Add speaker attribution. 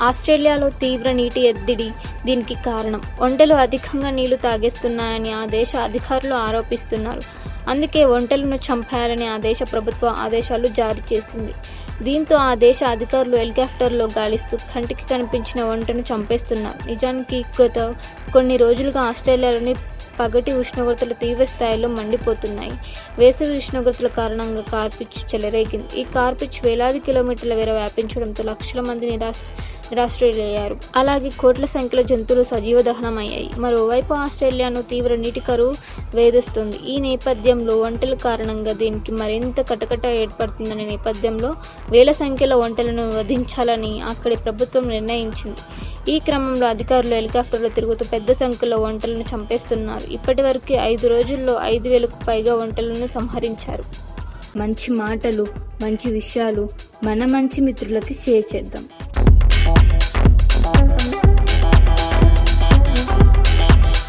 Speaker 1: ఆస్ట్రేలియాలో తీవ్ర నీటి ఎద్దిడి దీనికి కారణం. ఒంటెలు అధికంగా నీళ్ళు తాగేస్తున్నాయని ఆ దేశ అధికారులు ఆరోపిస్తున్నారు. అందుకే ఒంటెలను చంపేయాలని ఆ దేశ ప్రభుత్వ ఆదేశాలు జారీ చేసింది. దీంతో ఆ దేశ అధికారులు హెలికాప్టర్లో గాలిస్తూ కంటికి కనిపించిన ఒంటను చంపేస్తున్నారు. నిజానికి గత కొన్ని రోజులుగా ఆస్ట్రేలియాలోని పగటి ఉష్ణోగ్రతలు తీవ్ర స్థాయిలో మండిపోతున్నాయి. వేసవి ఉష్ణోగ్రతల కారణంగా కార్పిచ్ చెలరేగింది. ఈ కార్పిచ్ వేలాది కిలోమీటర్ల వేర వ్యాపించడంతో లక్షల మంది నిరాశ నిరాశ్రయులయ్యారు. అలాగే కోట్ల సంఖ్యలో జంతువులు సజీవ దహనమయ్యాయి. మరోవైపు ఆస్ట్రేలియాను తీవ్ర నీటి కరువు వేధిస్తుంది. ఈ నేపథ్యంలో వంటల కారణంగా దీనికి మరింత కటకట ఏర్పడుతుందనే నేపథ్యంలో వేల సంఖ్యలో వంటలను వధించాలని అక్కడి ప్రభుత్వం నిర్ణయించింది. ఈ క్రమంలో అధికారులు హెలికాప్టర్లు తిరుగుతూ పెద్ద సంఖ్యలో ఒంటలను చంపేస్తున్నారు. ఇప్పటి వరకు ఐదు రోజుల్లో ఐదు వేలకు పైగా వంటలను సంహరించారు. మంచి మాటలు మంచి విషయాలు మన మంచి మిత్రులకి షేర్ చేద్దాం.